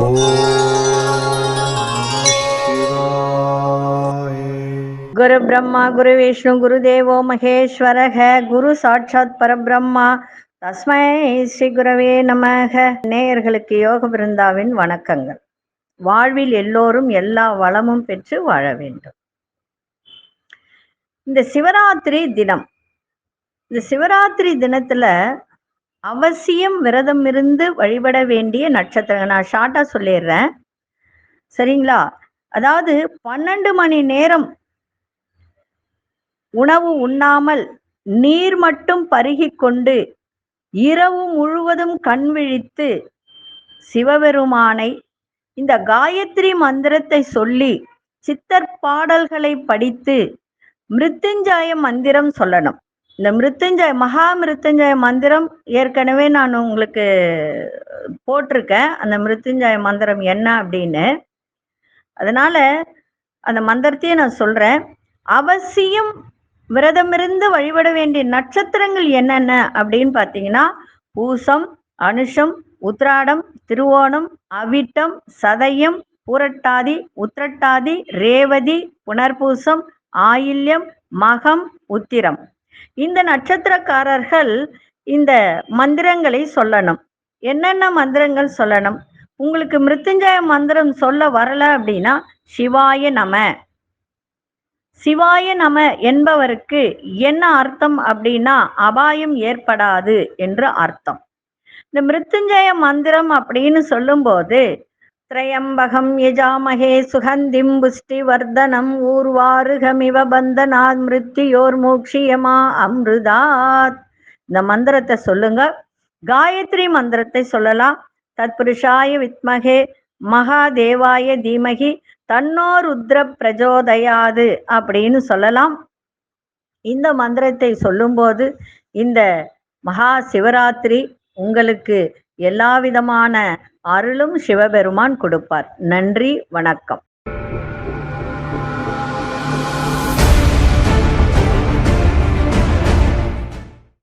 குரு பிரம்மா குரு விஷ்ணு குரு தேவோ மகேஸ்வரக குரு சாட்சாத் பரபிரம்மா. தஸ்மை ஸ்ரீ குரவே நமக. நேயர்களுக்கு யோக பிருந்தாவின் வணக்கங்கள். வாழ்வில் எல்லோரும் எல்லா வளமும் பெற்று வாழ வேண்டும். இந்த சிவராத்திரி தினம் இந்த சிவராத்திரி தினத்துல அவசியம் விரதம் இருந்து வழிபட வேண்டிய நட்சத்திரங்கள். நான் ஷார்ட்டா சொல்லிடுறேன். சரிங்களா? அதாவது பன்னெண்டு மணி நேரம் உணவு உண்ணாமல் நீர் மட்டும் பருகி கொண்டு இரவு முழுவதும் கண் விழித்து சிவபெருமானை இந்த காயத்ரி மந்திரத்தை சொல்லி சித்தர் பாடல்களை படித்து மிருத்யுஞ்சய மந்திரம் சொல்லணும். இந்த மிருத்துஞ்சய மகா மிருத்துஞ்சய மந்திரம் ஏற்கனவே நான் உங்களுக்கு போட்டிருக்கேன். அந்த மிருத்துஞ்சய மந்திரம் என்ன அப்படின்னு. அதனால அந்த மந்திரத்தையே நான் சொல்றேன். அவசியம் விரதமிருந்து வழிபட வேண்டிய நட்சத்திரங்கள் என்னென்ன அப்படின்னு பார்த்தீங்கன்னா பூசம் அனுஷம் உத்ராடம் திருவோணம் அவிட்டம் சதயம் பூரட்டாதி உத்திரட்டாதி ரேவதி புனர்பூசம் ஆயில்யம் மகம் உத்திரம். இந்த நட்சத்திரக்காரர்கள் இந்த மந்திரங்களை சொல்லணும். என்னென்ன மந்திரங்கள் சொல்லணும்? உங்களுக்கு மிருத்துஞ்சய மந்திரம் சொல்ல வரல அப்படின்னா சிவாய நம. சிவாய நம என்பவருக்கு என்ன அர்த்தம் அப்படின்னா அபாயம் ஏற்படாது என்று அர்த்தம். இந்த மிருத்துஞ்சய மந்திரம் அப்படின்னு சொல்லும்போது திரையம்பகம் யஜாமகே சுகந்திம் புஷ்டி வர்தனம் ஊர்வாருகமிவ பந்தனாத் மிருத்யோர் மூக்ஷியமா அம்ருதாத். இந்த மந்திரத்தை சொல்லுங்க. காயத்ரி மந்திரத்தை சொல்லலாம். தத்புருஷாய வித்மகே மகாதேவாய தீமகி தன்னோ ருத்ர பிரஜோதயாது அப்படின்னு சொல்லலாம். இந்த மந்திரத்தை சொல்லும்போது இந்த மகா சிவராத்திரி உங்களுக்கு எல்லா விதமான அருளும் சிவபெருமான் கொடுப்பார். நன்றி வணக்கம்.